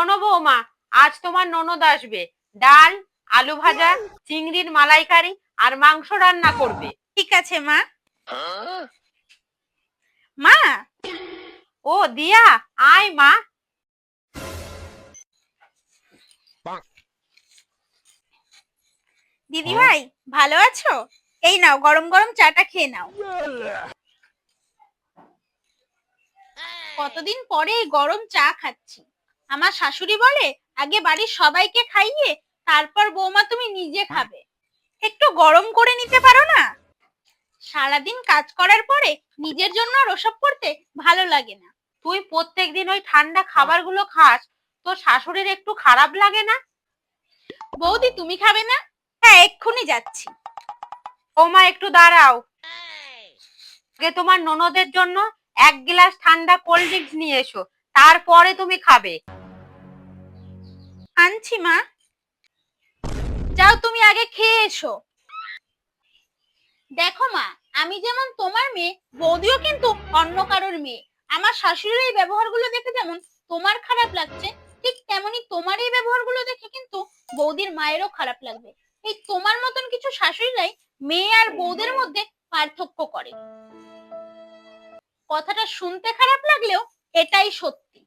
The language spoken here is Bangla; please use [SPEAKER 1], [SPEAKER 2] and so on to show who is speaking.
[SPEAKER 1] শোনো বৌমা আজ তোমার ননদ আসবে। ডাল আলু ভাজা চিংড়ির মালাইকারি আর মাংস রান্না করবে।
[SPEAKER 2] ঠিক আছে মা। মা!
[SPEAKER 1] ও দিয়া আয় মা।
[SPEAKER 2] দিদি ভাই ভালো আছো? এই নাও গরম গরম চাটা খেয়ে নাও। কতদিন পরে এই গরম চা খাচ্ছি? আমার শাশুড়ি বলে আগে বাড়ির সবাইকে খাইয়ে তারপর বৌমা তুমি নিজে খাবে। একটু গরম করে নিতে পারো না? সারাদিন কাজ করার পরে নিজের জন্য আর ওসব করতে ভালো লাগে না।
[SPEAKER 1] তুই প্রত্যেকদিন ওই ঠান্ডা খাবারগুলো খাস তোর শাশুড়ির একটু খারাপ লাগে না?
[SPEAKER 2] বৌদি তুমি খাবে না? হ্যাঁ এক্ষুনি যাচ্ছি।
[SPEAKER 1] বৌমা একটু দাঁড়াও। আগে তোমার ননদের জন্য এক গ্লাস ঠান্ডা কোল্ড ড্রিঙ্কস নিয়ে এসো। তারপরে তুমি খাবে।
[SPEAKER 2] আনছি মা। যাও তুমি আগে খেয়ে এসো। দেখো মা আমি যেমন তোমার মেয়ে বৌদিও কিন্তু অন্য কারোর মেয়ে। আমার শাশুড়ির এই ব্যবহারগুলো দেখে যেমন তোমার খারাপ লাগছে ঠিক তেমনি তোমার এই ব্যবহারগুলো দেখে কিন্তু বৌদির মায়েরও খারাপ লাগবে। এই তোমার মতন কিছু শাশুড়িরাই মেয়ে আর বৌদের মধ্যে পার্থক্য করে। কথাটা শুনতে খারাপ লাগলেও এটাই সত্যি।